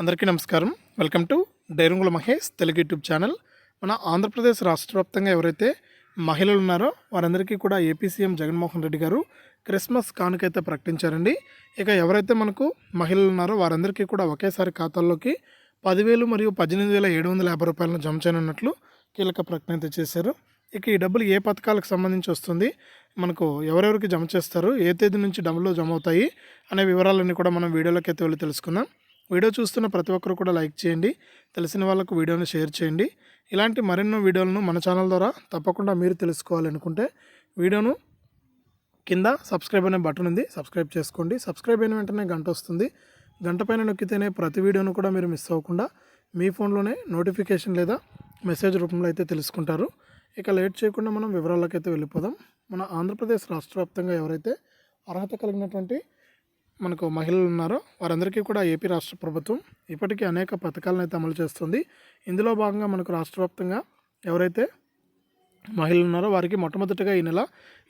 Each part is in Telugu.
అందరికీ నమస్కారం. వెల్కమ్ టు డైరంగుల మహేష్ తెలుగు యూట్యూబ్ ఛానల్. మన ఆంధ్రప్రదేశ్ రాష్ట్ర వ్యాప్తంగా ఎవరైతే మహిళలు ఉన్నారో వారందరికీ కూడా ఏపీ సీఎం జగన్మోహన్ రెడ్డి గారు క్రిస్మస్ కానుకైతే ప్రకటించారండి. ఇక ఎవరైతే మనకు మహిళలు ఉన్నారో వారందరికీ కూడా ఒకేసారి ఖాతాల్లోకి పదివేలు మరియు పద్దెనిమిది వేల ఏడు వందల యాభై రూపాయలను జమ చేయనున్నట్లు కీలక ప్రకటన అయితే చేశారు. ఇక ఈ డబ్బులు ఏ పథకాలకు సంబంధించి వస్తుంది? మనకు ఎవరెవరికి జమ చేస్తారు? ఏ తేదీ నుంచి డబ్బులు జమ అవుతాయి? అనే వివరాలన్నీ కూడా మనం వీడియోలోకి అయితే వెళ్ళి తెలుసుకుందాం. వీడియో చూస్తున్న ప్రతి ఒక్కరు కూడా లైక్ చేయండి తెలిసిన వాళ్ళకు వీడియోని షేర్ చేయండి. ఇలాంటి మరెన్నో వీడియోలను మన ఛానల్ ద్వారా తప్పకుండా మీరు తెలుసుకోవాలనుకుంటే వీడియోను కింద సబ్స్క్రైబ్ అనే బటన్ ఉంది సబ్స్క్రైబ్ చేసుకోండి. సబ్స్క్రైబ్ అయిన వెంటనే గంట వస్తుంది. గంట పైన నొక్కితేనే ప్రతి వీడియోను కూడా మీరు మిస్ అవ్వకుండా మీ ఫోన్లోనే నోటిఫికేషన్ లేదా మెసేజ్ రూపంలో అయితే తెలుసుకుంటారు. ఇక లేట్ చేయకుండా మనం వివరాల్లోకి అయితే వెళ్ళిపోదాం. మన ఆంధ్రప్రదేశ్ రాష్ట్ర వ్యాప్తంగా ఎవరైతే అర్హత కలిగినటువంటి మనకు మహిళలు ఉన్నారో వారందరికీ కూడా ఏపీ రాష్ట్ర ప్రభుత్వం ఇప్పటికీ అనేక పథకాలను అయితే అమలు చేస్తుంది. ఇందులో భాగంగా మనకు రాష్ట్ర వ్యాప్తంగా ఎవరైతే మహిళలు ఉన్నారో వారికి మొట్టమొదటిగా ఈ నెల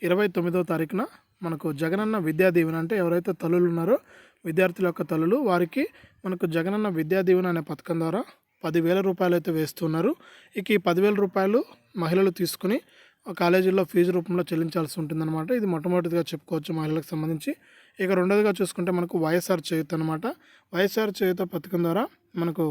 ఇరవై తొమ్మిదవ తారీఖున మనకు జగనన్న విద్యా దీవెన అంటే ఎవరైతే తల్లులు ఉన్నారో విద్యార్థుల యొక్క తల్లులు వారికి మనకు జగనన్న విద్యా దీవెన అనే పథకం ద్వారా పదివేల రూపాయలు అయితే వేస్తున్నారు. ఇక ఈ పదివేల రూపాయలు మహిళలు తీసుకుని కాలేజీల్లో ఫీజు రూపంలో చెల్లించాల్సి ఉంటుందన్నమాట. ఇది మొట్టమొదటిగా చెప్పుకోవచ్చు మహిళలకు సంబంధించి. ఇక రెండోదిగా చూసుకుంటే మనకు వైఎస్ఆర్ చేయుత అనమాట వైఎస్ఆర్ చేయుత పథకం ద్వారా మనకు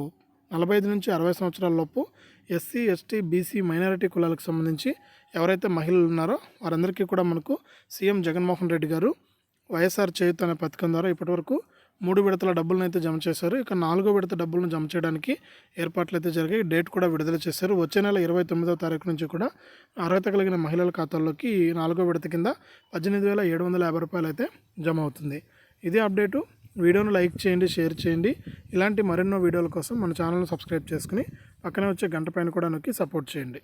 నలభై ఐదు నుంచి అరవై సంవత్సరాల లోపు ఎస్సీ ఎస్టీ బీసీ మైనారిటీ కులాలకు సంబంధించి ఎవరైతే మహిళలు ఉన్నారో వారందరికీ కూడా మనకు సీఎం జగన్మోహన్ రెడ్డి గారు వైఎస్ఆర్ చేయుత అనే పథకం ద్వారా ఇప్పటివరకు మూడు విడతల డబ్బులను అయితే జమ చేశారు. ఇక నాలుగో విడత డబ్బులను జమ చేయడానికి ఏర్పాట్లు అయితే జరిగాయి డేట్ కూడా విడుదల చేశారు. వచ్చే నెల ఇరవై తొమ్మిదో తారీఖు నుంచి కూడా అర్హత కలిగిన మహిళల ఖాతాల్లోకి ఈ నాలుగో విడత కింద పద్దెనిమిది వేల ఏడు వందల యాభై రూపాయలు అయితే జమ అవుతుంది. ఇదే అప్డేటు. వీడియోను లైక్ చేయండి షేర్ చేయండి. ఇలాంటి మరెన్నో వీడియోల కోసం మన ఛానల్ను సబ్స్క్రైబ్ చేసుకుని పక్కనే వచ్చే గంట పైన కూడా నొక్కి సపోర్ట్ చేయండి.